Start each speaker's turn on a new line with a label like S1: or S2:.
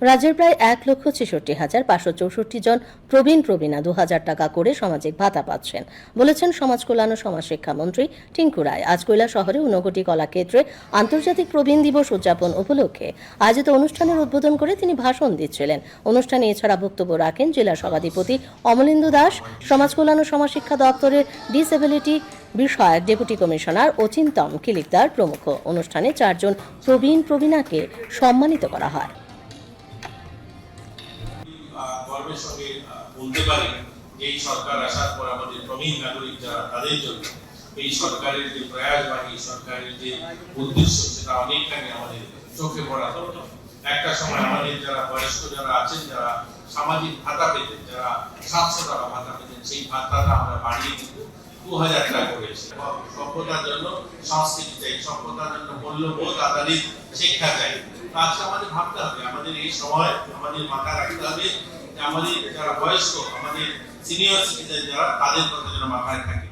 S1: রাজ্যের প্রায় এক লক্ষ ছেষট্টি হাজার পাঁচশো চৌষট্টি জন প্রবীণ প্রবীণা দু হাজার টাকা করে সামাজিক ভাতা পাচ্ছেন, বলেছেন সমাজ কল্যাণ ও সমাজ শিক্ষামন্ত্রী টিঙ্কু রায়। আজ কৈলা শহরে ঊনকোটি কলাক্ষেত্রে আন্তর্জাতিক প্রবীণ দিবস উদযাপন উপলক্ষে আয়োজিত অনুষ্ঠানের উদ্বোধন করে তিনি ভাষণ দিচ্ছিলেন। অনুষ্ঠানে এছাড়া বক্তব্য রাখেন জেলা সভাধিপতি অমলেন্দু দাস, সমাজ কল্যাণ ও সমাজ শিক্ষা দপ্তরের ডিসেবিলিটি বিষয়ক ডেপুটি কমিশনার অচিন্তম কিলিকদার প্রমুখ। অনুষ্ঠানে চারজন প্রবীণ প্রবীণাকে সম্মানিত করা হয়।
S2: গর্বের সঙ্গে বলতে পারি এই সরকার আসার পর আমাদের প্রবীণ নাগরিক যারা, তাদের জন্য এই সরকারের যে প্রয়াস বা এই সরকারের যে উদ্দেশ্য, সেটা অনেকখানি আমাদের চোখে পড়া দরকার। একটা সময় আমাদের যারা বয়স্ক যারা আছেন, যারা সামাজিক ভাতা পেতেন, যারা সাতশো টাকা ভাতা পেতেন, সেই ভাতাটা আমরা বাড়িয়ে কিন্তু দু হাজার টাকা করেছি। সভ্যতার জন্য সংস্কৃতি চাই সভ্যতার জন্য মূল্যবোধ আধারিত শিক্ষা চাই। আজকে আমাদের ভাবতে হবে। আমাদের এই সময় আমাদের মাথা রাখতে হবে আমাদের যারা বয়স্ক, আমাদের সিনিয়র সিটিজেন যারা, তাদের কথা যেন মাথায় থাকে।